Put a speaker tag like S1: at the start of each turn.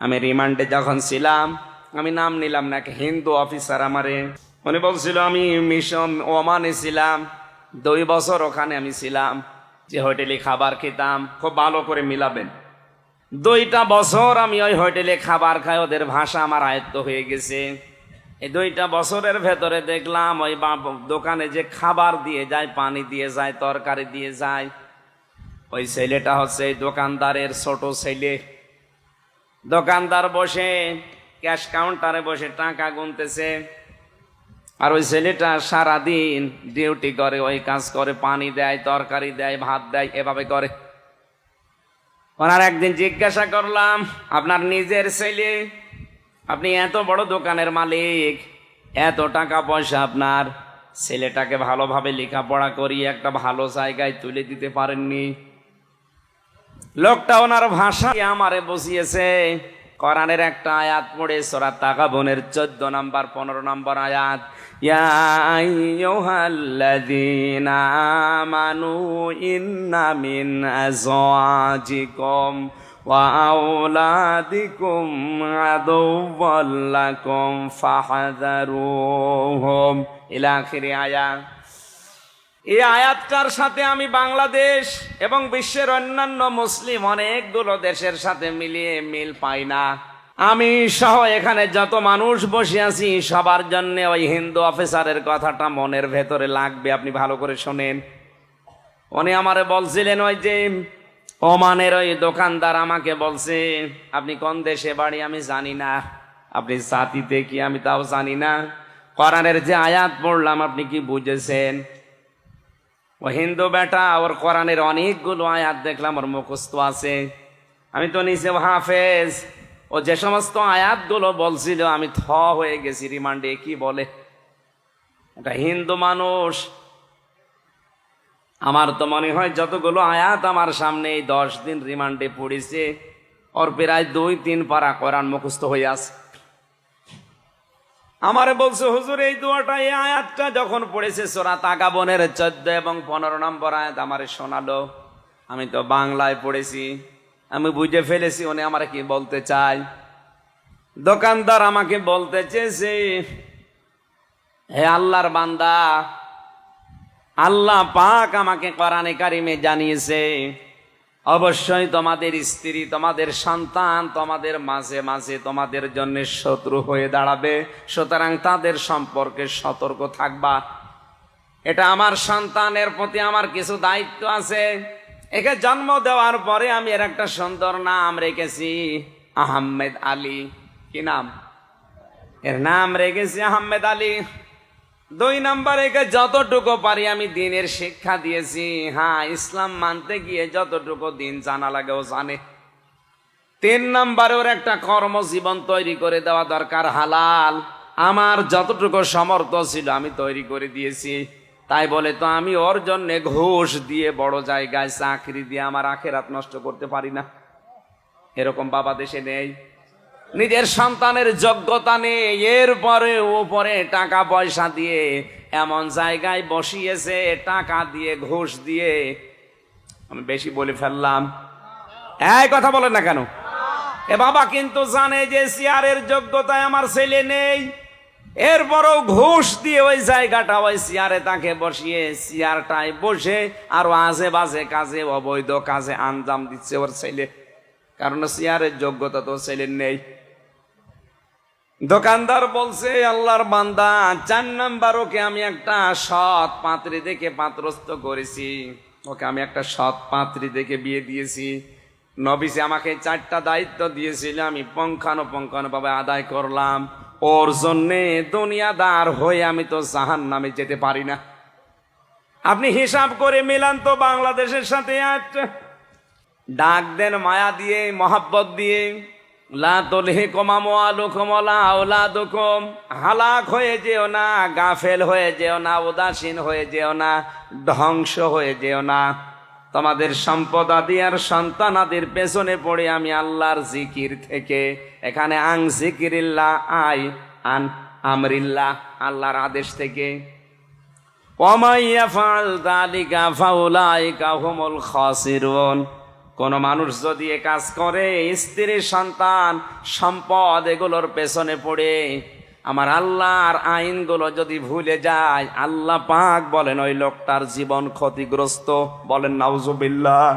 S1: আমি রিমান্ডে যখন ছিলাম, আমি নাম নিলাম না হিন্দু অফিসার আমারে। উনি বলছিল, আমি মিশন ওমানে ছিলাম, দুই বছর ওখানে আমি ছিলাম, যে হোটেলে খাবার খেতাম, খুব ভালো করে মিলাবেন। দুইটা বছর আমি ওই হোটেলে খাবার খাই, ওদের ভাষা আমার আয়ত্ত হয়ে গেছে। এই দুইটা বছরের ভেতরে দেখলাম, ওই দোকানে যে খাবার দিয়ে যায়, পানি দিয়ে যায়, তরকারি দিয়ে যায়, ওই ছেলেটা হচ্ছে এই দোকানদারের ছোট ছেলে। দোকানদার বসে, ক্যাশ কাউন্টারে বসে টাকা গুনতেছে। আর ওই ছেলেটা সারাদিন ডিউটি করে, ওই কাজ করে, পানি দেয়, তরকারি দেয়, ভাত দেয়, এভাবে করে। ওনার একদিন জিজ্ঞাসা করলাম, আপনার নিজের ছেলে? আপনি এত বড় দোকানের মালিক, এত টাকা পয়সা আপনার? ছেলেটাকে ভালোভাবে লেখাপড়া করিয়ে একটা ভালো জায়গায় তুলে দিতে পারেননি? লোকটা ওনার ভাষা আমারে বসিয়েছে কোরআনের একটা আয়াত পড়ে, সোরা তাকা বোনের চোদ্দ নাম্বার, পনেরো নম্বর আয়াত। আমানু ইন্না মিন আজওয়াজিকুম ওয়া আওলাদিকুম আদুওয়াল লাকুম ফাহযারুহুম। ইলা আখিরি আয়াত এই আয়াতটার সাথে আমি বাংলাদেশ এবং বিশ্বের অন্যান্য মুসলিম অনেকগুলো দেশের সাথে মিলিয়ে মিল পাই না। আমি সহ এখানে যত মানুষ বসে আছি, সবার জন্য ওই হিন্দু অফিসারের কথাটা মনের ভেতরে লাগবে, আপনি ভালো করে শোনেন। উনি আমারে বলছিলেন ওই যে, ওমানের ওই দোকানদার আমাকে বলছে, আপনি কোন দেশে বাড়ি আমি জানি না। আপনি জাতিতে কি আমি তাও জানি না। কোরআনের যে আয়াত পড়লাম, আপনি কি বুঝেছেন? ও হিন্দু বেটা, ওর কোরআনের অনেকগুলো আয়াত দেখলাম, ওর মুখস্থ আছে। আমি তো নিচে হাফেজ। ও যে সমস্ত আয়াতগুলো বলছিল, আমি থ হয়ে গেছি, রিমান্ডে কি বলে? এটা হিন্দু মানুষ। আমার তো মনে হয় যতগুলো আয়াত আমার সামনে এই দশ দিন রিমান্ডে পড়েছে, ওর প্রায় দুই তিন পারা কোরআন মুখস্থ হয়ে আছে। আমারে বলছে, হুজুর, এই দোয়াটা, এই আয়াতটা যখন পড়েছে, সোরা তাকাবনের চোদ্দ এবং পনেরো নম্বর আয়াত আমারে শোনালো। আমি তো বাংলায় পড়েছি, আমি বুঝে ফেলেছি, উনি আমার কি বলতে চাই দোকানদার আমাকে বলতে চেয়েছে, হে আল্লাহর বান্দা, আল্লাহ পাক আমাকে কোরআনে কারিমে জানিয়েছে অবশ্যই তোমাদের স্ত্রী, তোমাদের সন্তান, তোমাদের মাঝে মাঝে তোমাদের জন্য শত্রু হয়ে দাঁড়াবে। সুতরাং তাদের সম্পর্কে সতর্ক থাকবা। এটা আমার সন্তানের প্রতি আমার কিছু দায়িত্ব আছে। একে জন্ম দেওয়ার পরে আমি এর একটা সুন্দর নাম রেখেছি, আহমেদ আলী। কি নাম? এর নাম রেখেছি আহমেদ আলী। দুই নম্বর যতটুকু পারি আমি দিনের শিক্ষা দিয়েছি। হ্যাঁ ইসলাম মানতে গিয়ে যতটুকু দিন জানা লাগে ও জানে। তিন নম্বরে ওর একটা কর্মজীবন তৈরি করে দেওয়া দরকার হালাল। আমার যতটুকু সমর্থ ছিল আমি তৈরি করে দিয়েছি। তাই বলে তো আমি ওর জন্য ঘুষ দিয়ে বড় জায়গায় চাকরি দিয়ে আমার আখেরাত নষ্ট করতে পারি না। এরকম বাবা দেশে নেই। নিজের সন্তানের যোগ্যতা নেই, এরপরে উপরে টাকা পয়সা দিয়ে এমন জায়গায় বসিয়েছে, টাকা দিয়ে, ঘুষ দিয়ে। আমি বেশি বলে ফেললাম। এই কথা বলেন না কেন? এ বাবা কিন্তু জানে যে চেয়ারের যোগ্যতায় আমার ছেলে নেই। এরপরও ঘুষ দিয়ে ওই জায়গাটা, ওই চেয়ারে তাকে বসিয়ে চেয়ারটায় বসে আর আজে বাজে কাজে, অবৈধ কাজে আঞ্জাম দিচ্ছে ওর ছেলে। কারণ চেয়ারের যোগ্যতা তো ছেলের নেই। দোকানদার বলছে, আল্লাহর বান্দা, চার নাম্বার ওকে আমি একটা সৎ পাত্রী দেখে পাত্রস্থ করেছি। ওকে আমি একটা সৎ পাত্রী দেখে বিয়ে দিয়েছি। নবিসে আমাকে চারটা দায়িত্ব দিয়েছিল, আমি পঙ্খানো পঙ্খানো ভাবে আদায় করলাম। ওর জন্যে দুনিয়াদার হয়ে আমি তো জাহান নামে যেতে পারি না। আপনি হিসাব করে মিলান তো বাংলাদেশের সাথে আচ্ছা ডাক দেন মায়া দিয়ে, মহাব্বত দিয়ে। লা তোলহে কমামো আলো কমলা হালাক হয়ে যেও না, গাফেল হয়ে যেও না, উদাসীন হয়ে যেও না, ধ্বংস হয়ে যেও না। তোমাদের সম্পদ আদি আর সন্তান আদির পেছনে পড়ে আমি আল্লাহর জিকির থেকে। এখানে আং জিকিরিল্লাহ, আই আন আমরিল্লাহ, আল্লাহর আদেশ থেকে। ওমাইয়া ফাল দালিকা ফাউলাইকা হুমুল খাসিরুন। কোন মানুষ যদি এ কাজ করে, স্ত্রী, সন্তান, সম্পদ এগুলোর পেছনে পড়ে। আমার আল্লাহর আইনগুলো যদি ভুলে যায়, আল্লাহ পাক বলেন, ওই লোকটার জীবন ক্ষতিগ্রস্ত। বলেন, নাউজুবিল্লাহ।